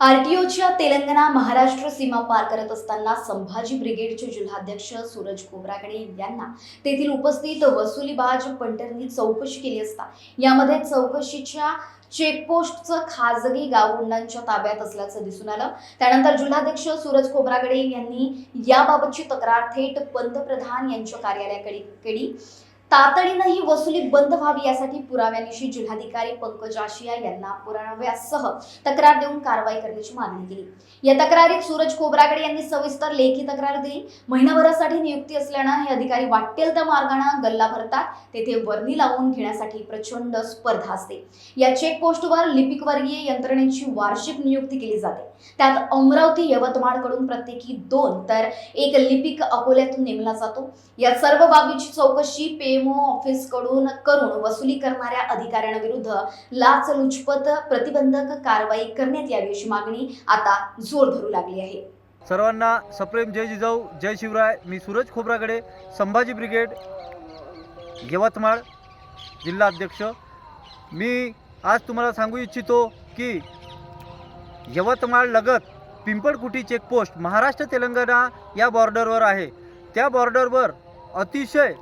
आरटीओच्या तेलंगणा महाराष्ट्र सीमा पार करत असताना संभाजी ब्रिगेडचे जिल्हाध्यक्ष सूरज खोब्रागडे यांना तेथील उपस्थित वसुलीबाज पंटरनी चौकशी केली असता. यामध्ये चौकशीच्या चेकपोस्टचं खाजगी गावगुंडांच्या ताब्यात असल्याचं दिसून आलं. त्यानंतर जिल्हाध्यक्ष सूरज खोबरागडे यांनी याबाबतची तक्रार थेट पंतप्रधान यांच्या कार्यालयाकडे केली. तातडीनं ही वसुली बंद व्हावी यासाठी पुराव्यानिशी जिल्हाधिकारी पंकज आशिया यांना पुराव्यासह तक्रार देऊन कारवाई करण्याची मागणी केली. या तक्रारीत सूरज खोबरागडे यांनी सविस्तर लेखी तक्रार दिली. महिनाभरासाठी नियुक्ती असल्यानं हे अधिकारी वाटेल त्या मार्गानं गल्ला भरतात तेथे वर्णी लावून घेण्यासाठी प्रचंड स्पर्धा असते. या चेकपोस्टवर लिपिक वर्गीय यंत्रणेची वार्षिक नियुक्ती केली जाते. त्यात अमरावती यवतमाळकडून प्रत्येकी दोन तर एक लिपिक अकोल्यातून नेमला जातो. या सर्व बाबीची चौकशी पे पीएमओ ऑफिसकडून करून वसुली करणाऱ्या अधिकाऱ्यांविरुद्ध लाचलुचपत प्रतिबंधक कारवाई करण्यात यावी अशी मागणी आता जोर धरू लागली आहे. सर्वांना सप्रेम जय जिजाऊ जय शिवराय. मी सूरज खोब्रागडे संभाजी ब्रिगेड यवतमाळ जिल्हा अध्यक्ष. मी आज तुम्हाला सांगू इच्छितो की यवतमाळ लगत पिंपळकुटी चेकपोस्ट महाराष्ट्र तेलंगणा या बॉर्डरवर आहे. त्या बॉर्डरवर अतिशय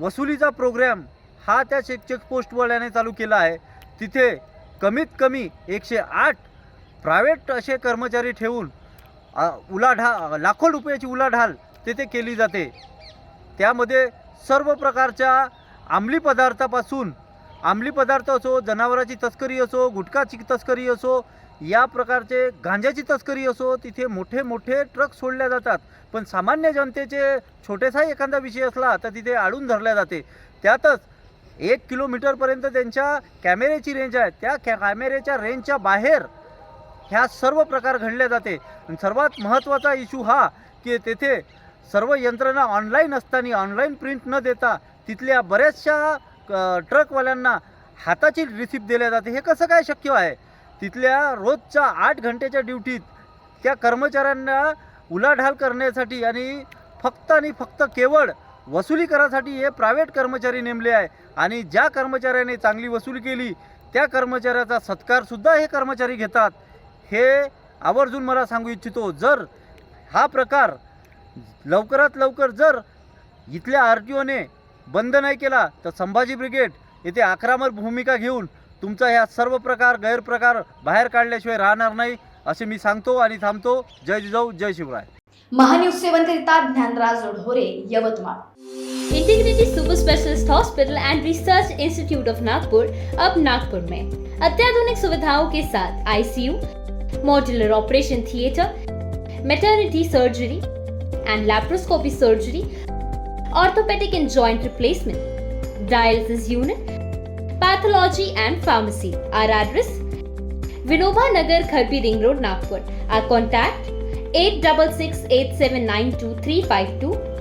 वसुलीचा प्रोग्रॅम हा त्या चेक चेकपोस्टवाल्याने चालू केला आहे. तिथे कमीत कमी एकशे आठ प्रायव्हेट असे कर्मचारी ठेवून उलाढा लाखो रुपयाची उलाढाल तेथे केली जाते. त्यामध्ये सर्व प्रकारच्या अंमली पदार्थापासून अंमली पदार्थ असो जनावराची तस्करी असो गुटखाची तस्करी असो या प्रकारचे गांजाची तस्करी असो तिथे मोठे मोठे ट्रक सोडल्या जातात. पण सामान्य जनतेचे छोटेसा एखादा विषय असला तर तिथे आडून धरल्या जाते. त्यातच एक किलोमीटरपर्यंत त्यांच्या कॅमेऱ्याची रेंज आहे. त्या कॅ कॅमेऱ्याच्या रेंजच्या बाहेर ह्या सर्व प्रकार घडले जाते. आणि सर्वात महत्त्वाचा इश्यू हा की तेथे सर्व यंत्रणा ऑनलाईन असताना ऑनलाईन प्रिंट न देता तिथल्या बऱ्याचशा ट्रकवाल्यांना हाताची रिसिप्ट दिल्या जाते. हे कसं काय शक्य आहे? तिथल्या रोजच्या आठ घंट्याच्या ड्युटीत त्या कर्मचाऱ्यांना उलाढाल करण्यासाठी आणि फक्त आणि फक्त केवळ वसुली करासाठी हे प्रायव्हेट कर्मचारी नेमले आहे. आणि ज्या कर्मचाऱ्याने चांगली वसुली केली त्या कर्मचाऱ्याचा सत्कारसुद्धा हे कर्मचारी घेतात. हे आवर्जून मला सांगू इच्छितो जर हा प्रकार लवकरात लवकर जर इथल्या आर टी ओने बंद नाही केला तर संभाजी ब्रिगेड येथे आक्रमक भूमिका घेऊन तुमचा ह्या सर्व प्रकार गैरप्रकार बाहेर काढल्याशिवाय राहणार नाही असे मी सांगतो आणि थांबतो. जय जिजाऊ जय Shivray. Mahanews सेवनकरिता Dnyanraj Dhore Yavatmal. Integrated super specialist hospital and research institute of Nagpur अब नागपुर में. अत्याधुनिक सुविधाओं के साथ ICU modular operation theatre maternity surgery and laparoscopy surgery orthopedic and joint replacement, dialysis unit, pathology and pharmacy. Our address Vinoba Nagar Kharbi Ring Road, Nagpur. Our contact 866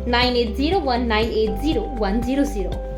9801980